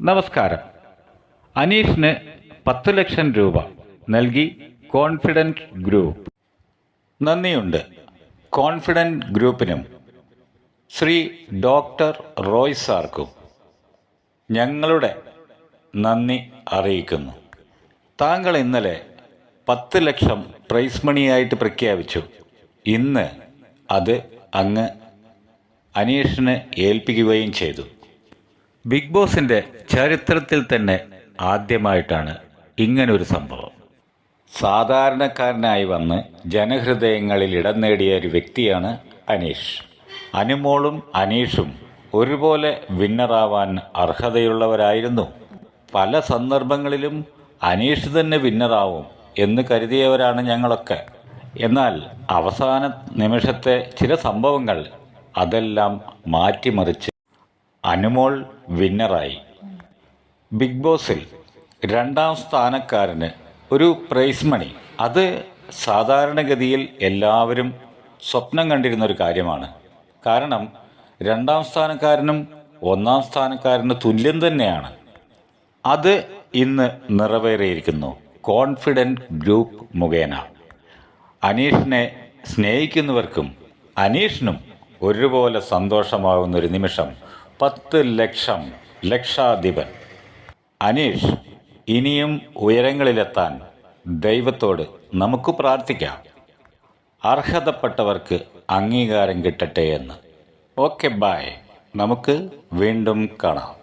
നമസ്കാരം. അനീഷിന് പത്ത് ലക്ഷം രൂപ നൽകി കോൺഫിഡന്റ് ഗ്രൂപ്പ്. നന്ദിയുണ്ട്. കോൺഫിഡന്റ് ഗ്രൂപ്പിനും ശ്രീ ഡോക്ടർ റോയ് സാർക്കും ഞങ്ങളുടെ നന്ദി അറിയിക്കുന്നു. താങ്കൾ ഇന്നലെ പത്ത് ലക്ഷം പ്രൈസ് മണിയായിട്ട് പ്രഖ്യാപിച്ചു. ഇന്ന് അത് അങ്ങ് അനീഷിന് ഏൽപ്പിക്കുകയും ചെയ്തു. ബിഗ് ബോസിന്റെ ചരിത്രത്തിൽ തന്നെ ആദ്യമായിട്ടാണ് ഇങ്ങനൊരു സംഭവം. സാധാരണക്കാരനായി വന്ന് ജനഹൃദയങ്ങളിൽ ഇടം നേടിയ ഒരു വ്യക്തിയാണ് അനീഷ്. അനുമോളും അനീഷും ഒരുപോലെ വിന്നറാവാൻ അർഹതയുള്ളവരായിരുന്നു. പല സന്ദർഭങ്ങളിലും അനീഷ് തന്നെ വിന്നറാവും എന്ന് കരുതിയവരാണ് ഞങ്ങളൊക്കെ. എന്നാൽ അവസാന നിമിഷത്തെ ചില സംഭവങ്ങൾ അതെല്ലാം മാറ്റിമറിച്ച് അനുമോൾ വിന്നറായി. ബിഗ് ബോസിൽ രണ്ടാം സ്ഥാനക്കാരന് ഒരു പ്രൈസ് മണി. അത് സാധാരണഗതിയിൽ എല്ലാവരും സ്വപ്നം കണ്ടിരുന്ന ഒരു കാര്യമാണ്. കാരണം രണ്ടാം സ്ഥാനക്കാരനും ഒന്നാം സ്ഥാനക്കാരന് തുല്യം തന്നെയാണ്. അത് ഇന്ന് നിറവേറിയിരിക്കുന്നു. കോൺഫിഡന്റ് ഗ്രൂപ്പ് മുഖേന. അനീഷിനെ സ്നേഹിക്കുന്നവർക്കും അനീഷിനും ഒരുപോലെ സന്തോഷമാകുന്ന ഒരു നിമിഷം. പത്ത് ലക്ഷം ലക്ഷാധിപൻ. അനീഷ് ഇനിയും ഉയരങ്ങളിലെത്താൻ ദൈവത്തോട് നമുക്ക് പ്രാർത്ഥിക്കാം. അർഹതപ്പെട്ടവർക്ക് അംഗീകാരം കിട്ടട്ടെ എന്ന്. ഓക്കെ ബായ് നമുക്ക് വീണ്ടും കാണാം.